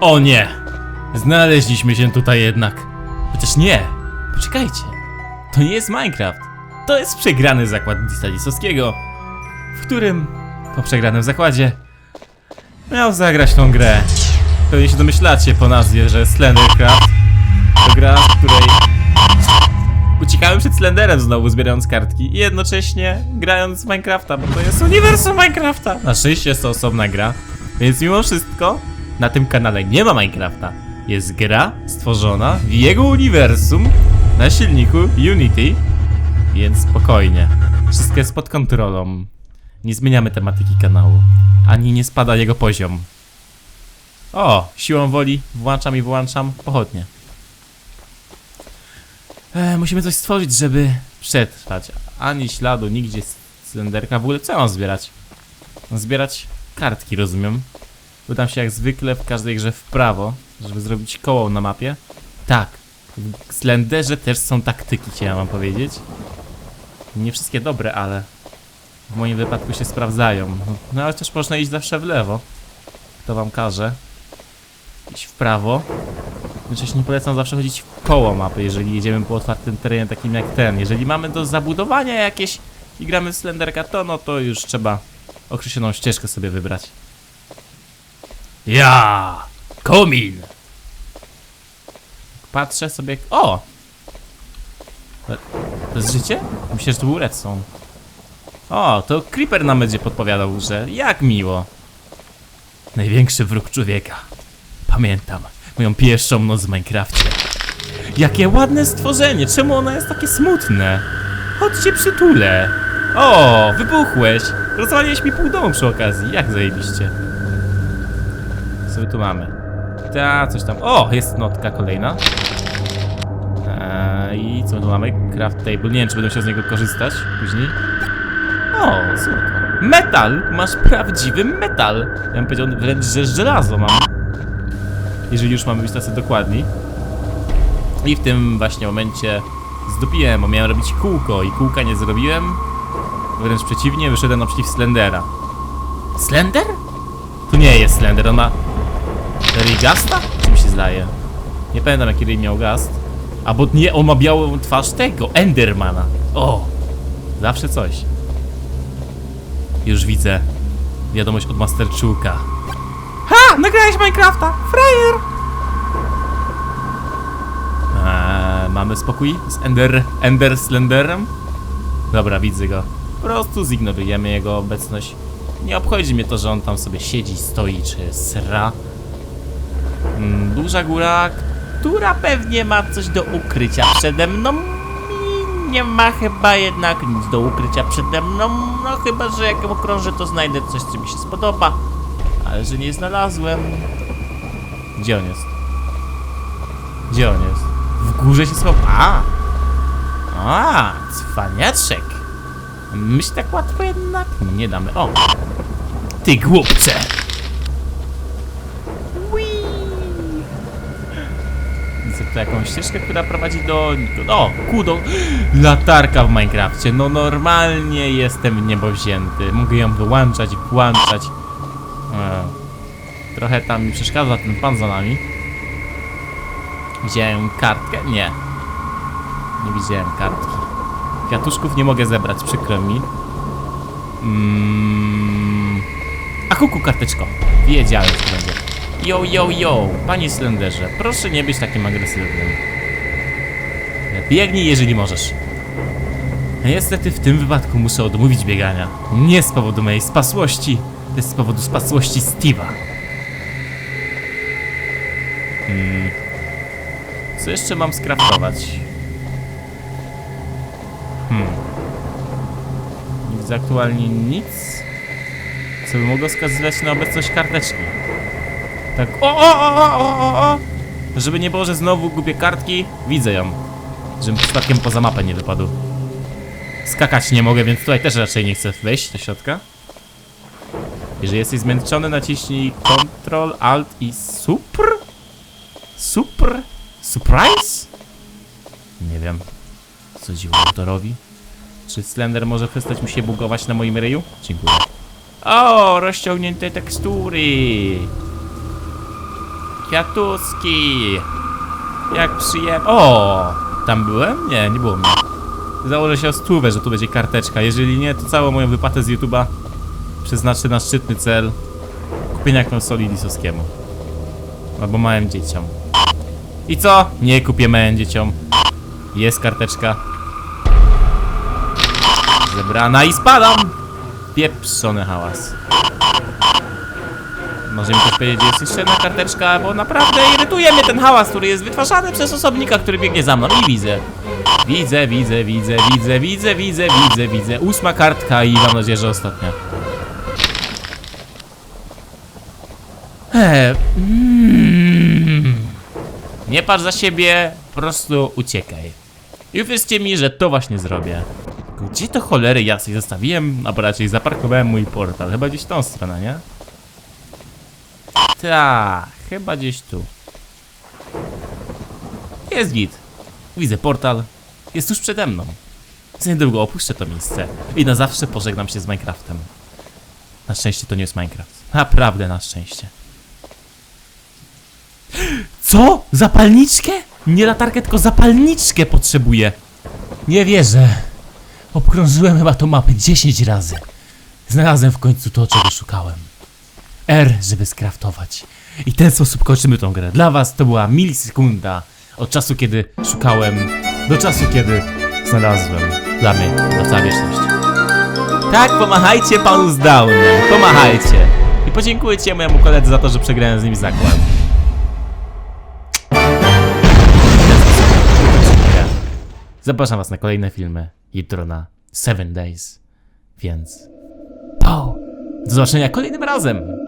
O nie! Znaleźliśmy się tutaj jednak. Chociaż nie! Poczekajcie. To nie jest Minecraft. To jest przegrany zakład Distalisowskiego, w którym po przegranym zakładzie miał zagrać tą grę. Pewnie się domyślacie po nazwie, że Slendercraft to gra, w której uciekałem przed Slenderem znowu zbierając kartki i jednocześnie grając w Minecrafta, bo to jest uniwersum Minecrafta. Na szczęście jest to osobna gra, więc mimo wszystko na tym kanale nie ma Minecrafta. Jest gra stworzona w jego uniwersum na silniku Unity, więc spokojnie. Wszystko jest pod kontrolą. Nie zmieniamy tematyki kanału, ani nie spada jego poziom. O, siłą woli włączam i wyłączam pochodnie. E, musimy coś stworzyć, żeby przetrwać. Ani śladu, nigdzie z. W ogóle co mam zbierać? Mam zbierać kartki, rozumiem. Udam się jak zwykle w każdej grze w prawo, żeby zrobić koło na mapie. Tak, w Slenderze też są taktyki, chciałem wam powiedzieć. Nie wszystkie dobre, ale w moim wypadku się sprawdzają. No ale też można iść zawsze w lewo. To wam każę. Iść w prawo. Jednocześnie polecam zawsze chodzić w koło mapy, jeżeli jedziemy po otwartym terenie takim jak ten. Jeżeli mamy do zabudowania jakieś i gramy w Slenderka, to no to już trzeba określoną ścieżkę sobie wybrać. Ja! Komin! Patrzę sobie... O! To, jest życie? Myślę, że to był redstone. O, to Creeper nam będzie podpowiadał, że jak miło. Największy wróg człowieka. Pamiętam moją pierwszą noc w Minecrafcie. Jakie ładne stworzenie, czemu ono jest takie smutne? Chodźcie przytulę. O, wybuchłeś. Rozwaliłeś mi pół domu przy okazji, jak zajebiście. Co my tu mamy? Ta, coś tam. O, jest notka kolejna. Eee, I co my tu mamy? Craft table. Nie wiem, czy będę musiał z niego korzystać później. O, złoto. Metal! Masz prawdziwy metal! Ja bym powiedział wręcz, że żelazo mam. Jeżeli już mamy być tacy dokładni. I w tym właśnie momencie zdupiłem, bo miałem robić kółko i kółka nie zrobiłem. Wręcz przeciwnie, wyszedłem naprzeciw Slendera. Slender? To nie jest Slender, on ma... Rigasta? Czy mi się zdaje? Nie pamiętam jaki ryj miał gast. A bo nie, on ma białą twarz tego, Endermana. O! Zawsze coś. Już widzę wiadomość od Masterczuka. Ha! Nagrałeś Minecrafta! Frajer! Eee, mamy spokój z Ender, Ender Slenderem? Dobra, widzę go. Po prostu zignorujemy jego obecność. Nie obchodzi mnie to, że on tam sobie siedzi, stoi czy sra. Mm, duża góra, która pewnie ma coś do ukrycia przede mną. I nie ma chyba jednak nic do ukrycia przede mną. No chyba, że jak okrążę, to znajdę coś, co mi się spodoba. Ale że nie znalazłem. Gdzie on jest? Gdzie on jest? W górze się schował. A! A, cwaniaczek. Myśl tak łatwo jednak nie damy. O! Ty głupcze! Widzę tu jakąś ścieżkę, która prowadzi do... O! Kudo! Latarka w Minecrafcie. No normalnie jestem niebowzięty. Mogę ją wyłączać, włączać. E, Trochę tam mi przeszkadza ten pan za nami. Widziałem kartkę? Nie. Nie widziałem kartki. Kwiatuszków nie mogę zebrać, przykro mi. Mm. A kuku karteczko. Wiedziałem, to będzie. Yo, yo, yo, panie Slenderze, proszę nie być takim agresywnym. Biegnij, jeżeli możesz. Niestety w tym wypadku muszę odmówić biegania. Nie z powodu mojej spasłości, jest z powodu spasłości Steve'a. Hmm. Co jeszcze mam skraftować? Hmm. Nie widzę aktualnie nic, co by mogło wskazywać na obecność karteczki. Tak, o, o, o, o, o, o! Żeby nie było, że znowu gubię kartki, widzę ją. Żebym przypadkiem poza mapę nie wypadł. Skakać nie mogę, więc tutaj też raczej nie chcę wejść do środka. Jeżeli jesteś zmęczony, naciśnij Ctrl, Alt i Supr? Supr? Surprise? Nie wiem. Co dziwo autorowi? Czy Slender może przestać mi się bugować na moim ryju? Dziękuję. O, rozciągnięte tekstury. Kwiatuski! Jak przyjem... O! Tam byłem? Nie, nie było mnie. Założę się o stówę, że tu będzie karteczka. Jeżeli nie, to całą moją wypłatę z YouTube'a przeznaczę na szczytny cel kupienia konsoli Lisowskiemu. Albo małym dzieciom. I co? Nie kupię małym dzieciom. Jest karteczka. Zebrana i spadam! Pieprzony hałas. Może mi ktoś powiedzieć, jest jeszcze jedna karteczka, bo naprawdę irytuje mnie ten hałas, który jest wytwarzany przez osobnika, który biegnie za mną i widzę. Widzę, widzę, widzę, widzę, widzę, widzę, widzę, widzę. Ósma kartka i mam nadzieję, że ostatnia. Eee, mm. Nie patrz za siebie, po prostu uciekaj. I uwierzcie mi, że to właśnie zrobię. Gdzie to cholery jasnej zostawiłem, albo raczej zaparkowałem mój portal? Chyba gdzieś tą stronę, nie? Ta, chyba gdzieś tu. Jest git. Widzę portal. Jest tuż przede mną. Za niedługo opuszczę to miejsce i na zawsze pożegnam się z Minecraftem. Na szczęście to nie jest Minecraft. Naprawdę na szczęście. Co? Zapalniczkę? Nie latarkę, tylko zapalniczkę potrzebuję. Nie wierzę. Obkrążyłem chyba tą mapę 10 razy. Znalazłem w końcu to, czego szukałem. R, żeby skraftować. I ten sposób kończymy tą grę. Dla was to była milisekunda od czasu, kiedy szukałem, do czasu, kiedy znalazłem. Dla mnie na cała wieczność. Tak, pomachajcie panu z Downem. Pomachajcie. I podziękujcie mojemu koledze za to, że przegrałem z nim zakład. Zapraszam was na kolejne filmy jutro na 7 Days. Więc. Po! Do zobaczenia kolejnym razem!